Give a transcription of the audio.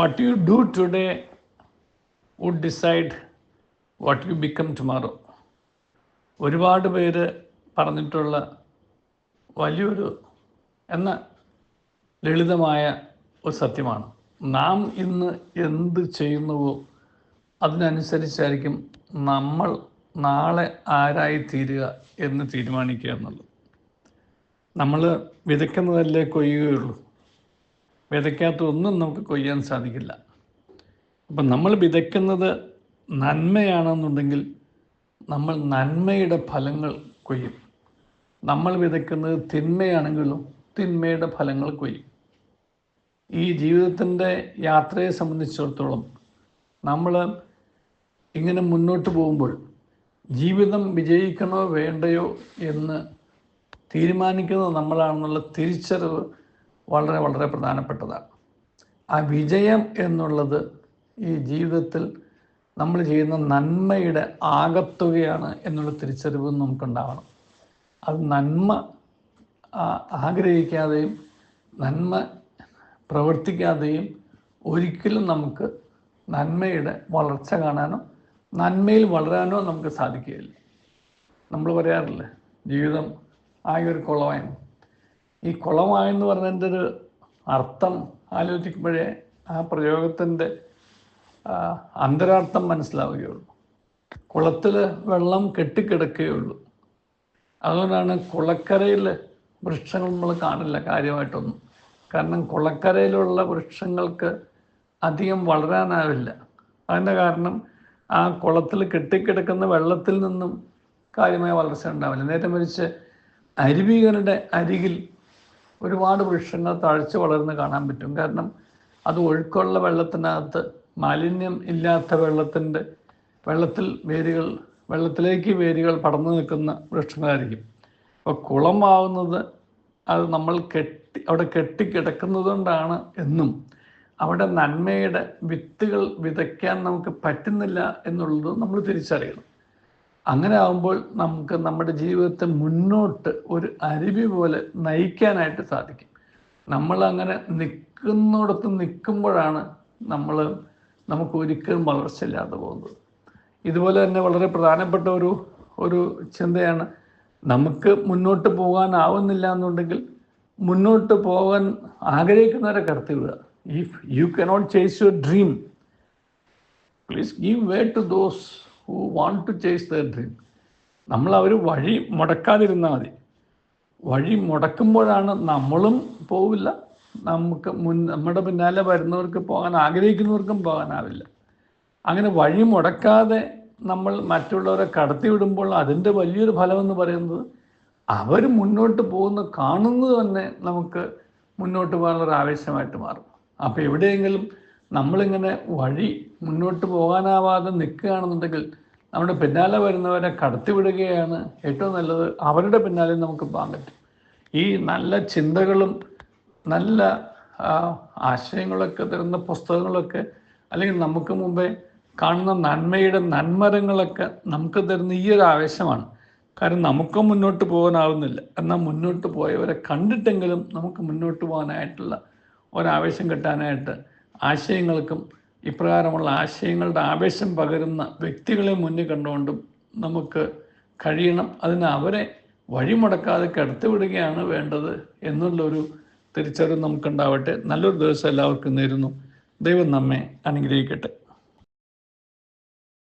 What you do today would decide what you become tomorrow. ഒരുപാട് പേര് പറഞ്ഞിട്ടുള്ള വലിയൊരു എന്ന ലളിതമായ ഒരു സത്യമാണ്. നാം ഇന്ന് എന്ത് ചെയ്യുന്നുവോ അതിനനുസരിച്ചായിരിക്കും നമ്മൾ നാളെ ആരായി തീരുക എന്ന് തീരുമാനിക്കുക എന്നുള്ളത്. നമ്മൾ വിതയ്ക്കുന്നതല്ലേ കൊയ്യുകയുള്ളൂ. വിതയ്ക്കാത്ത ഒന്നും നമുക്ക് കൊയ്യാൻ സാധിക്കില്ല. അപ്പം നമ്മൾ വിതയ്ക്കുന്നത് നന്മയാണെന്നുണ്ടെങ്കിൽ നമ്മൾ നന്മയുടെ ഫലങ്ങൾ കൊയ്യും. നമ്മൾ വിതയ്ക്കുന്നത് തിന്മയാണെങ്കിലും തിന്മയുടെ ഫലങ്ങൾ കൊയ്യും. ഈ ജീവിതത്തിന്റെ യാത്രയെ സംബന്ധിച്ചിടത്തോളം നമ്മൾ ഇങ്ങനെ മുന്നോട്ട് പോകുമ്പോൾ ജീവിതം വിജയിക്കണോ വേണ്ടയോ എന്ന് തീരുമാനിക്കുന്നത് നമ്മളാണെന്നുള്ള തിരിച്ചറിവ് വളരെ വളരെ പ്രധാനപ്പെട്ടതാണ്. ആ വിജയം എന്നുള്ളത് ഈ ജീവിതത്തിൽ നമ്മൾ ചെയ്യുന്ന നന്മയുടെ ആകത്തുകയാണ് എന്നുള്ള തിരിച്ചറിവ് നമുക്കുണ്ടാവണം. അത് നന്മ ആഗ്രഹിക്കാതെയും നന്മ പ്രവർത്തിക്കാതെയും ഒരിക്കലും നമുക്ക് നന്മയുടെ വളർച്ച കാണാനോ നന്മയിൽ വളരാനോ നമുക്ക് സാധിക്കുകയില്ല. നമ്മൾ പറയാറില്ലേ ജീവിതം ആകെ ഒരു കുളമായെന്ന് ഈ കുളമായെന്ന് പറഞ്ഞതിന്റെ ഒരു അർത്ഥം ആലോചിക്കുമ്പോഴേ ആ പ്രയോഗത്തിന്റെ അന്തരാർത്ഥം മനസ്സിലാവുകയുള്ളൂ. കുളത്തിൽ വെള്ളം കെട്ടിക്കിടക്കുകയുള്ളൂ. അതുകൊണ്ടാണ് കുളക്കരയിൽ വൃക്ഷങ്ങൾ നമ്മൾ കാണില്ല കാര്യമായിട്ടൊന്നും. കാരണം കുളക്കരയിലുള്ള വൃക്ഷങ്ങൾക്ക് അധികം വളരാനാവില്ല. അതിന്റെ കാരണം ആ കുളത്തിൽ കെട്ടിക്കിടക്കുന്ന വെള്ളത്തിൽ നിന്നും കാര്യമായ വളർച്ച ഉണ്ടാവില്ല. നേരെ മറിച്ച് അരുവികളുടെ അരികിൽ ഒരുപാട് വൃക്ഷങ്ങൾ തഴച്ചു വളർന്ന് കാണാൻ പറ്റും. കാരണം അത് ഒഴുക്കുള്ള വെള്ളത്തിനകത്ത് മാലിന്യം ഇല്ലാത്ത വെള്ളത്തിന്റെ വെള്ളത്തിൽ വേരുകൾ വെള്ളത്തിലേക്ക് വേരുകൾ പടർന്നു നിൽക്കുന്ന വൃക്ഷങ്ങളായിരിക്കും. അപ്പോൾ കുളം ആവുന്നത് അത് നമ്മൾ കെട്ടി അവിടെ കെട്ടിക്കിടക്കുന്നത് കൊണ്ടാണ് എന്നും അവിടെ നന്മയുടെ വിത്തുകൾ വിതയ്ക്കാൻ നമുക്ക് പറ്റുന്നില്ല എന്നുള്ളത് നമ്മൾ തിരിച്ചറിയണം. അങ്ങനെ ആകുമ്പോൾ നമുക്ക് നമ്മുടെ ജീവിതത്തെ മുന്നോട്ട് ഒരു അരുവി പോലെ നയിക്കാനായിട്ട് സാധിക്കും. നമ്മൾ അങ്ങനെ നിൽക്കുന്നിടത്ത് നിൽക്കുമ്പോഴാണ് നമ്മൾ നമുക്ക് ഒരിക്കലും വളർച്ചയില്ലാതെ പോകുന്നത്. ഇതുപോലെ തന്നെ വളരെ പ്രധാനപ്പെട്ട ഒരു ഒരു ചിന്തയാണ് നമുക്ക് മുന്നോട്ട് പോകാനാവുന്നില്ല എന്നുണ്ടെങ്കിൽ മുന്നോട്ട് പോകാൻ ആഗ്രഹിക്കുന്നവരെ കടത്തിവിടുക if you cannot chase your dream please give way to those who want to chase their dream നമ്മൾ അവർ വഴി മുടക്കാതിരുന്നാൽ മതി. വഴി മുടക്കുമ്പോഴാണ് നമ്മളും പോവില്ല. നമുക്ക് മുൻ നമ്മുടെ പിന്നാലെ വരുന്നവർക്ക് പോകാൻ ആഗ്രഹിക്കുന്നവർക്കും പോകാനാവില്ല. അങ്ങനെ വഴി മുടക്കാതെ നമ്മൾ മറ്റുള്ളവരെ കടത്തിവിടുമ്പോൾ അതിന്റെ വലിയൊരു ഫലമെന്ന് പറയുന്നത് അവർ മുന്നോട്ട് പോകുന്ന കാണുന്നത് തന്നെ നമുക്ക് മുന്നോട്ട് പോകാനുള്ള ആവേശമായിട്ട് മാറും. അപ്പോൾ എവിടെയെങ്കിലും നമ്മളിങ്ങനെ വഴി മുന്നോട്ട് പോകാനാവാതെ നിൽക്കുകയാണെന്നുണ്ടെങ്കിൽ നമ്മുടെ പിന്നാലെ വരുന്നവരെ കടത്തിവിടുകയാണ് ഏറ്റവും നല്ലത്. അവരുടെ പിന്നാലെ നമുക്ക് പോകാൻ പറ്റും. ഈ നല്ല ചിന്തകളും നല്ല ആശയങ്ങളൊക്കെ തരുന്ന പുസ്തകങ്ങളൊക്കെ അല്ലെങ്കിൽ നമുക്ക് മുമ്പേ കാണുന്ന നന്മയുടെ നന്മരങ്ങളൊക്കെ നമുക്ക് തരുന്ന ഈ ഒരു ആവേശമാണ്. കാരണം നമുക്ക് മുന്നോട്ട് പോകാനാവുന്നില്ല. എന്നാൽ മുന്നോട്ട് പോയവരെ കണ്ടിട്ടെങ്കിലും നമുക്ക് മുന്നോട്ട് പോകാനായിട്ടുള്ള ഒരാവേശം കിട്ടാനായിട്ട് ആശയങ്ങൾക്കും ഇപ്രകാരമുള്ള ആശയങ്ങളുടെ ആവേശം പകരുന്ന വ്യക്തികളെ മുന്നിൽ കണ്ടുകൊണ്ടും നമുക്ക് കഴിയണം. അതിന് അവരെ വഴിമുടക്കാതെ കടത്തിവിടുകയാണ് വേണ്ടത് എന്നുള്ളൊരു തിരിച്ചറിവ് നമുക്കുണ്ടാവട്ടെ. നല്ലൊരു ദിവസം എല്ലാവർക്കും നേരുന്നു. ദൈവം നമ്മെ അനുഗ്രഹിക്കട്ടെ.